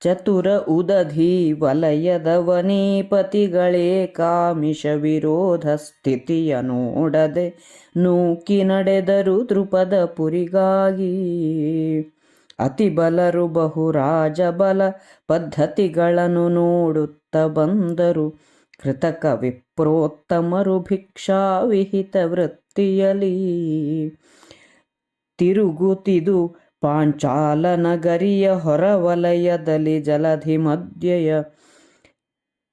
ಚತುರ ಉದಧಿ ವಲಯದವನೇಪತಿಗಳೇ ಕಾಮಿಷ ವಿರೋಧ ಸ್ಥಿತಿಯ ನೋಡದೆ ನೂಕಿ ನಡೆದರು ದೃಪದ ಪುರಿಗಾಗಿ. ಅತಿ ಬಲರು ಬಹು ರಾಜಬಲ ಪದ್ಧತಿಗಳನ್ನು ನೋಡುತ್ತ ಬಂದರು ಕೃತಕ ವಿಪ್ರೋತ್ತಮರು ಭಿಕ್ಷಾ ವಿಹಿತ ವೃತ್ತಿಯಲಿ. ತಿರುಗುತ್ತಿದು ಪಾಂಚಾಲ ನಗರಿಯ ಹೊರವಲಯದಲ್ಲಿ ಜಲಧಿ ಮಧ್ಯೆಯ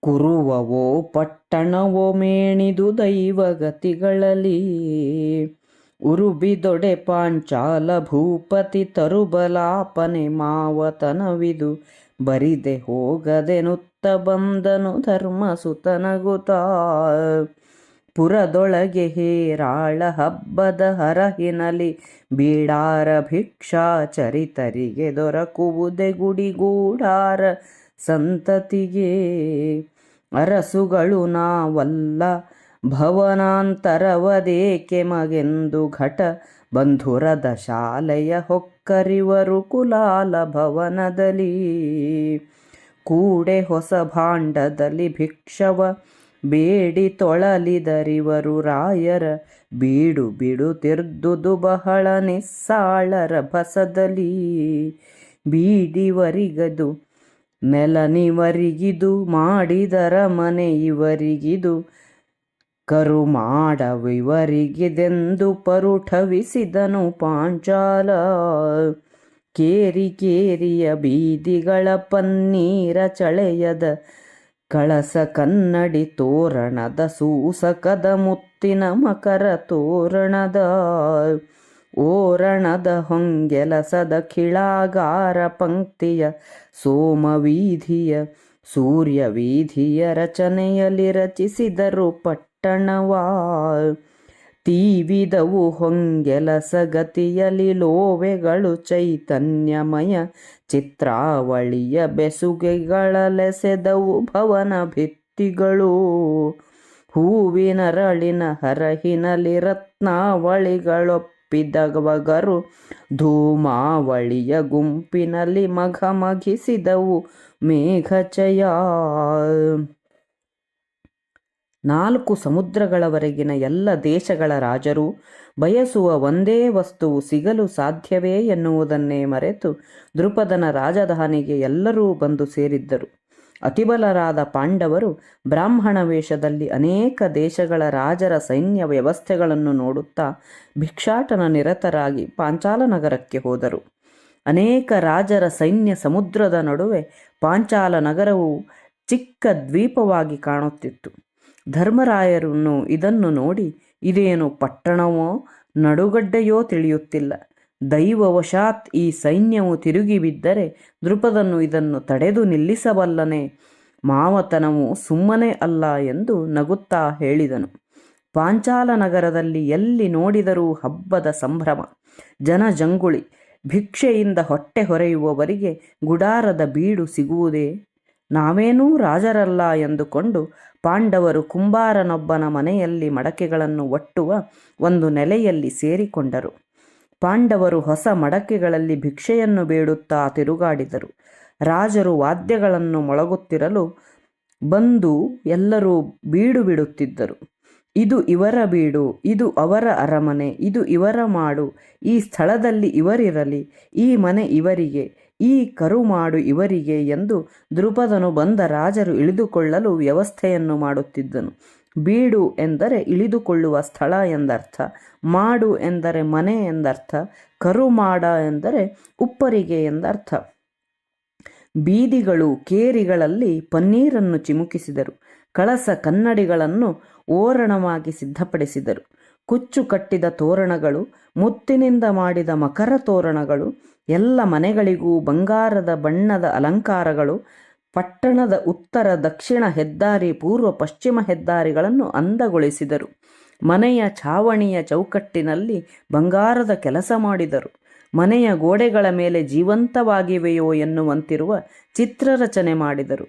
ಕುರುವವೋ ಪಟ್ಟಣವೋ ಮೇಣಿದು ದೈವಗತಿಗಳಲ್ಲಿ. ಉರುಬಿದೊಡೆ ಪಾಂಚಾಲ ಭೂಪತಿ ತರುಬಲಾಪನೆ ಮಾವತನವಿದು ಬರಿದೆ ಹೋಗದೆನುತ್ತ ಬಂದನು ಧರ್ಮಸುತನಗುತ್ತಾ ಪುರದೊಳಗೆ ಹೇರಾಳ ಹಬ್ಬದ ಹರಹಿನಲಿ ಬೀಡಾರ ಭಿಕ್ಷಾ ಚರಿತರಿಗೆ ದೊರಕುವುದೇ ಗುಡಿಗೂಡಾರ ಸಂತತಿಗೆ. ಅರಸುಗಳು ನಾವಲ್ಲ, ಭವನಾಂತರವದೇಕೆ ಮಗೆಂದು ಘಟ ಬಂಧುರದ ಶಾಲೆಯ ಹೊಕ್ಕರಿವರು ಕುಲಾಲ ಭವನದಲ್ಲಿ. ಕೂಡೆ ಹೊಸ ಭಾಂಡದಲ್ಲಿ ಭಿಕ್ಷವ ಬೇಡಿ ತೊಳಲಿದರಿವರು ರಾಯರ ಬೀಡು ಬಿಡುತ್ತಿರ್ದುದು ಬಹಳ ನಿಸ್ಸಾಳರ ಬಸದಲ್ಲಿ ಬೀಡಿವರಿಗದು ನೆಲನಿವರಿಗಿದು ಮಾಡಿದರ ಮನೆ ಇವರಿಗಿದು ಕರು ಮಾಡವಿವರಿಗಿದೆಂದು ಪರುಠವಿಸಿದನು ಪಾಂಚಾಲ. ಕೇರಿ ಕೇರಿಯ ಬೀದಿಗಳ ಪನ್ನೀರ ಚಳೆಯದ ಕಳಸ ಕನ್ನಡಿ ತೋರಣದ ಸೂಸಕದ ಮುತ್ತಿನ ಮಕರ ತೋರಣದ ಓರಣದ ಹೊಂಗೆಲಸದ ಕಿಳಾಗಾರ ಪಂಕ್ತಿಯ ಸೋಮವೀಧಿಯ ಸೂರ್ಯ ವೀಧಿಯ ರಚನೆಯಲ್ಲಿ ರಚಿಸಿದರು ಪಟ್ಟಣವಾ ತೀವಿದವು ಹೊಂಗೆಲಸಗತಿಯಲಿ ಲೋವೆಗಳು ಚೈತನ್ಯಮಯ ಚಿತ್ರಾವಳಿಯ ಬೆಸುಗೆಗಳಲೆಸೆದವು ಭವನ ಭಿತ್ತಿಗಳು. ಹೂವಿನರಳಿನ ಹರಹಿನಲಿ ರತ್ನಾವಳಿಗಳೊಪ್ಪಿದವಗರು ಧೂಮಾವಳಿಯ ಗುಂಪಿನಲ್ಲಿ ಮಘಮಘಿಸಿದವು ಮೇಘಚಯ. ನಾಲ್ಕು ಸಮುದ್ರಗಳವರೆಗಿನ ಎಲ್ಲ ದೇಶಗಳ ರಾಜರು ಬಯಸುವ ಒಂದೇ ವಸ್ತುವು ಸಿಗಲು ಸಾಧ್ಯವೇ ಎನ್ನುವುದನ್ನೇ ಮರೆತು ದೃಪದನ ರಾಜಧಾನಿಗೆ ಎಲ್ಲರೂ ಬಂದು ಸೇರಿದ್ದರು. ಅತಿಬಲರಾದ ಪಾಂಡವರು ಬ್ರಾಹ್ಮಣ ವೇಷದಲ್ಲಿ ಅನೇಕ ದೇಶಗಳ ರಾಜರ ಸೈನ್ಯ ವ್ಯವಸ್ಥೆಗಳನ್ನು ನೋಡುತ್ತಾ ಭಿಕ್ಷಾಟನ ನಿರತರಾಗಿ ಪಾಂಚಾಲ ನಗರಕ್ಕೆ ಹೋದರು. ಅನೇಕ ರಾಜರ ಸೈನ್ಯ ಸಮುದ್ರದ ನಡುವೆ ಪಾಂಚಾಲ ನಗರವು ಚಿಕ್ಕ ದ್ವೀಪವಾಗಿ ಕಾಣುತ್ತಿತ್ತು. ಧರ್ಮರಾಯರನ್ನು ಇದನ್ನು ನೋಡಿ ಇದೇನು ಪಟ್ಟಣವೋ ನಡುಗಡ್ಡೆಯೋ ತಿಳಿಯುತ್ತಿಲ್ಲ. ದೈವವಶಾತ್ ಈ ಸೈನ್ಯವು ತಿರುಗಿ ಬಿದ್ದರೆ ದೃಪದನ್ನು ಇದನ್ನು ತಡೆದು ನಿಲ್ಲಿಸಬಲ್ಲನೆ. ಮಾವತನವು ಸುಮ್ಮನೆ ಅಲ್ಲ ಎಂದು ನಗುತ್ತಾ ಹೇಳಿದನು. ಪಾಂಚಾಲ ನಗರದಲ್ಲಿ ಎಲ್ಲಿ ನೋಡಿದರೂ ಹಬ್ಬದ ಸಂಭ್ರಮ. ಜನಜಂಗುಳಿ. ಭಿಕ್ಷೆಯಿಂದ ಹೊಟ್ಟೆ ಹೊರೆಯುವವರಿಗೆ ಗುಡಾರದ ಬೀಡು ಸಿಗುವುದೇ ನಾವೇನೂ ರಾಜರಲ್ಲ ಎಂದುಕೊಂಡು ಪಾಂಡವರು ಕುಂಬಾರನೊಬ್ಬನ ಮನೆಯಲ್ಲಿ ಮಡಕೆಗಳನ್ನು ಒಟ್ಟುವ ಒಂದು ನೆಲೆಯಲ್ಲಿ ಸೇರಿಕೊಂಡರು. ಪಾಂಡವರು ಹೊಸ ಮಡಕೆಗಳಲ್ಲಿ ಭಿಕ್ಷೆಯನ್ನು ಬೇಡುತ್ತಾ ತಿರುಗಾಡಿದರು. ರಾಜರು ವಾದ್ಯಗಳನ್ನು ಮೊಳಗುತ್ತಿರಲು ಬಂದು ಎಲ್ಲರೂ ಬೀಡು ಬಿಡುತ್ತಿದ್ದರು. ಇದು ಇವರ ಬೀಡು, ಇದು ಅವರ ಅರಮನೆ, ಇದು ಇವರ ಮಾಡು, ಈ ಸ್ಥಳದಲ್ಲಿ ಇವರಿರಲಿ, ಈ ಮನೆ ಇವರಿಗೆ ಈ ಕರುಮಾಡು ಇವರಿಗೆ ಎಂದು ದೃಪದನು ಬಂದ ರಾಜರು ಇಳಿದುಕೊಳ್ಳಲು ವ್ಯವಸ್ಥೆಯನ್ನು ಮಾಡುತ್ತಿದ್ದನು. ಬೀಡು ಎಂದರೆ ಇಳಿದುಕೊಳ್ಳುವ ಸ್ಥಳ ಎಂದರ್ಥ, ಮಾಡು ಎಂದರೆ ಮನೆ ಎಂದರ್ಥ, ಕರುಮಾಡ ಎಂದರೆ ಉಪ್ಪರಿಗೆ ಎಂದರ್ಥ. ಬೀದಿಗಳು ಕೇರಿಗಳಲ್ಲಿ ಪನ್ನೀರನ್ನು ಚಿಮುಕಿಸಿದರು, ಕಳಸ ಕನ್ನಡಿಗಳನ್ನು ಓರಣವಾಗಿ ಸಿದ್ಧಪಡಿಸಿದರು. ಕುಚ್ಚು ಕಟ್ಟಿದ ತೋರಣಗಳು, ಮುತ್ತಿನಿಂದ ಮಾಡಿದ ಮಕರ ತೋರಣಗಳು ಎಲ್ಲ ಮನೆಗಳಿಗೂ ಬಂಗಾರದ ಬಣ್ಣದ ಅಲಂಕಾರಗಳು, ಪಟ್ಟಣದ ಉತ್ತರ, ದಕ್ಷಿಣ ಹೆದ್ದಾರಿ, ಪೂರ್ವ ಪಶ್ಚಿಮ ಹೆದ್ದಾರಿಗಳನ್ನು ಅಂದಗೊಳಿಸಿದರು. ಮನೆಯ ಛಾವಣಿಯ ಚೌಕಟ್ಟಿನಲ್ಲಿ ಬಂಗಾರದ ಕೆಲಸ ಮಾಡಿದರು. ಮನೆಯ ಗೋಡೆಗಳ ಮೇಲೆ ಜೀವಂತವಾಗಿವೆಯೋ ಎನ್ನುವಂತಿರುವ ಚಿತ್ರರಚನೆ ಮಾಡಿದರು.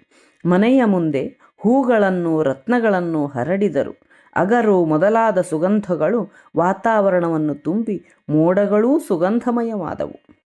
ಮನೆಯ ಮುಂದೆ ಹೂಗಳನ್ನು, ರತ್ನಗಳನ್ನು ಹರಡಿದರು. ಅಗರು ಮೊದಲಾದ ಸುಗಂಧಗಳು ವಾತಾವರಣವನ್ನು ತುಂಬಿ ಮೋಡಗಳೂ ಸುಗಂಧಮಯವಾದವು.